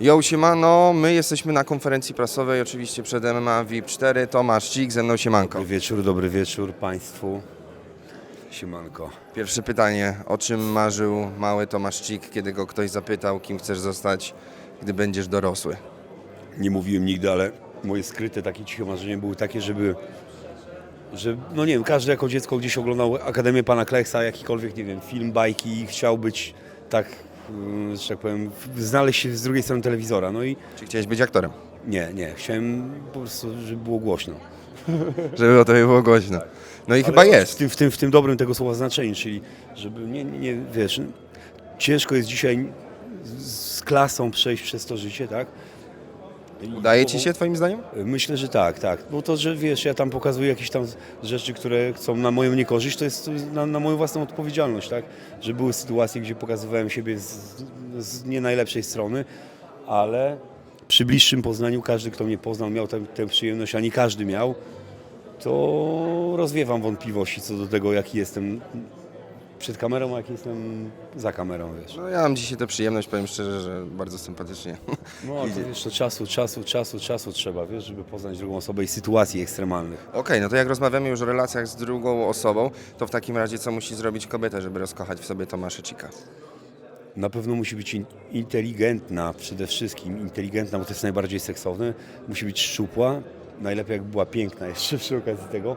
Yo, siemano, my jesteśmy na konferencji prasowej, oczywiście przed MMA VIP 4, Tomasz Cik, ze mną siemanko. Dobry wieczór, dobry wieczór Państwu. Siemanko. Pierwsze pytanie, o czym marzył mały Tomasz Cik, kiedy go ktoś zapytał, kim chcesz zostać, gdy będziesz dorosły? Nie mówiłem nigdy, ale moje skryte takie ciche marzenie były takie, żeby, że, no nie wiem, każdy jako dziecko gdzieś oglądał Akademię Pana Kleksa, jakikolwiek, nie wiem, film, bajki i chciał być tak, że tak powiem, znaleźć się z drugiej strony telewizora. No i Czy chciałeś być aktorem? nie, nie, chciałem po prostu, żeby było głośno. Żeby o tobie było głośno. No i chyba W jest. tym, w, tym, w tym dobrym tego słowa znaczeniu, czyli żeby nie, nie, nie wiesz, ciężko jest dzisiaj z z klasą przejść przez to życie, tak? Udaje ci się twoim zdaniem? Myślę, że tak, tak. Bo to, że wiesz, ja tam pokazuję jakieś tam rzeczy, które są na moją niekorzyść, to jest na, na moją własną odpowiedzialność, tak? Że były sytuacje, gdzie pokazywałem siebie z, z nie najlepszej strony, ale przy bliższym poznaniu każdy, kto mnie poznał, miał tę, tę przyjemność, a nie każdy miał, to rozwiewam wątpliwości co do tego, jaki jestem przed kamerą, a jaki jestem za kamerą, wiesz. No ja mam dzisiaj tę przyjemność, powiem szczerze, że bardzo sympatycznie. No, ale to wiesz, to czasu, czasu, czasu, czasu trzeba, wiesz, żeby poznać drugą osobę i sytuacji ekstremalnych. Okej, no to jak rozmawiamy już o relacjach z drugą osobą, to w takim razie co musi zrobić kobieta, żeby rozkochać w sobie Tomasza Cika? Na pewno musi być in- inteligentna przede wszystkim, inteligentna, bo to jest najbardziej seksowne. Musi być szczupła, najlepiej jak była piękna jeszcze przy okazji tego,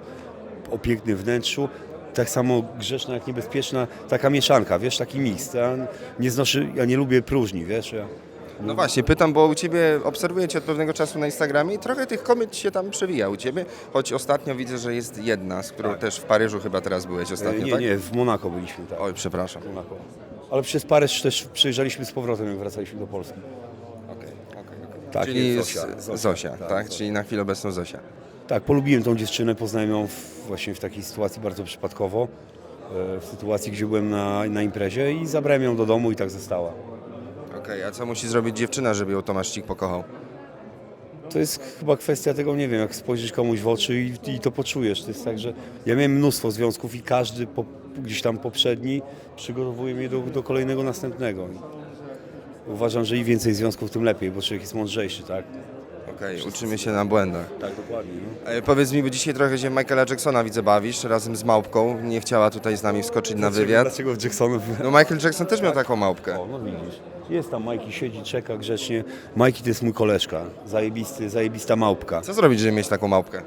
o pięknym wnętrzu. Tak samo grzeczna jak niebezpieczna, taka mieszanka, wiesz, taki miks. Ja nie znoszę, ja nie lubię próżni, wiesz, ja, No właśnie, pytam, bo u Ciebie obserwuję Cię od pewnego czasu na Instagramie i trochę tych kobiet się tam przewija u Ciebie, choć ostatnio widzę, że jest jedna, z którą też w Paryżu chyba teraz byłeś ostatnio, Tak. nie, tak? nie, w Monako byliśmy, tak. Oj, przepraszam. w Monako. Ale przez Paryż też przyjeżdżaliśmy z powrotem, jak wracaliśmy do Polski. Okej, okej, okej. Tak, Czyli Zosia, Zosia, Zosia, Zosia, tak, tak, Czyli na chwilę obecną Zosia. Tak, polubiłem tą dziewczynę, poznałem ją w, właśnie w takiej sytuacji bardzo przypadkowo. e, W sytuacji, gdzie byłem na, na imprezie i zabrałem ją do domu i tak została. Okej, a co musi zrobić dziewczyna, żeby ją Tomasz Cik pokochał? To jest chyba kwestia tego, nie wiem, jak spojrzysz komuś w oczy i, i to poczujesz. To jest tak, że ja miałem mnóstwo związków i każdy po, gdzieś tam poprzedni przygotowuje mnie do, do kolejnego, następnego. Uważam, że im więcej związków, tym lepiej, bo człowiek jest mądrzejszy, tak? Okej, uczymy się na błędach. Tak, dokładnie. No. E, powiedz mi, bo dzisiaj trochę się Michaela Jacksona widzę bawisz, razem z małpką. Nie chciała tutaj z nami wskoczyć na wywiad. Dlaczego w Jacksonów No Michael Jackson też miał taką małpkę. O, no widzisz. Jest tam Majki, siedzi, czeka grzecznie. Majki to jest mój koleżka. Zajebisty, zajebista małpka. Co zrobić, żeby mieć taką małpkę?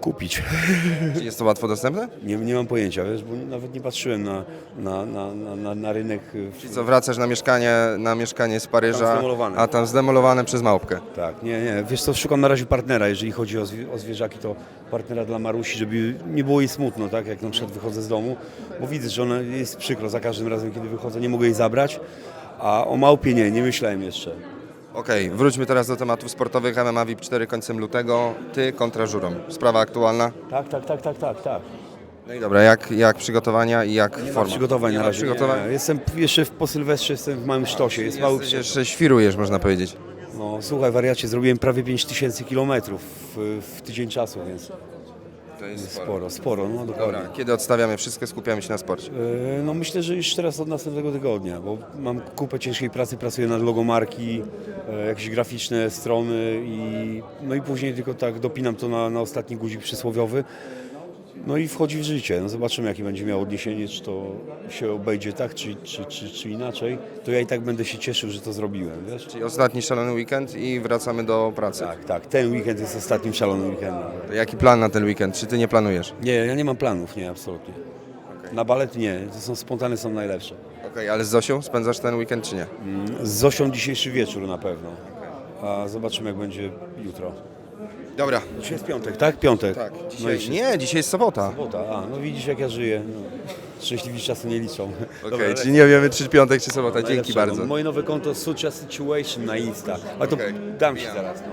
Kupić. Czy jest to łatwo dostępne? Nie, nie mam pojęcia, wiesz, bo nawet nie patrzyłem na, na, na, na, na, na rynek. y, W... Czyli co, wracasz na mieszkanie, na mieszkanie z Tam Paryża, zdemolowane. a tam zdemolowane przez małpkę. Tak, nie, nie. Wiesz co, szukam na razie partnera, jeżeli chodzi o, zwie, o zwierzaki, to partnera dla Marusi, żeby nie było jej smutno, tak, jak na przykład wychodzę z domu, bo widzę, że ona jest przykro za każdym razem, kiedy wychodzę, nie mogę jej zabrać, a o małpie nie, nie myślałem jeszcze. Okej, wróćmy teraz do tematów sportowych. MMA VIP 4 końcem lutego. Ty kontra Żurą. Sprawa aktualna. Tak, tak, tak, tak, tak, tak. No i dobra, jak, jak przygotowania i jak Nie ma forma? przygotowań Nie na razie. przygotowań? Nie. Jestem jeszcze w, po Sylwestrze, jestem w małym sztosie, jest mały Jesteś jeszcze świrujesz, można powiedzieć. No słuchaj, wariacie, zrobiłem prawie 5000 kilometrów w, w tydzień czasu, więc To jest sporo, sporo, no dokładnie. Dobra, kiedy odstawiamy wszystko, skupiamy się na sporcie. E, No myślę, że już teraz od następnego tygodnia, bo mam kupę ciężkiej pracy, pracuję nad logo marki, e, jakieś graficzne strony i no i później tylko tak dopinam to na, na ostatni guzik przysłowiowy. No i wchodzi w życie. No zobaczymy, jakie będzie miało odniesienie, czy to się obejdzie tak, czy, czy, czy, czy inaczej. To ja i tak będę się cieszył, że to zrobiłem, wiesz? Czyli ostatni szalony weekend i wracamy do pracy. Tak, tak. Ten weekend jest ostatnim szalonym weekendem. To Jaki plan na ten weekend? Czy ty nie planujesz? Nie, ja nie mam planów, nie, absolutnie. Na balet nie, to są spontane, są najlepsze. Okej, ale z Zosią spędzasz ten weekend czy nie? Z Zosią dzisiejszy wieczór na pewno. A zobaczymy jak będzie jutro. Dobra. Dzisiaj jest piątek, tak? Piątek. Tak, No dzisiaj, i się- nie, dzisiaj jest sobota. Sobota. A, no widzisz jak ja żyję. No. Szczęśliwi czasu nie liczą. Okej, czyli nie wiemy czy piątek czy sobota. Dzięki Najlepszego. bardzo. Moje nowe konto Sucha Situation na Insta. A to Okej. dam ci zaraz. No.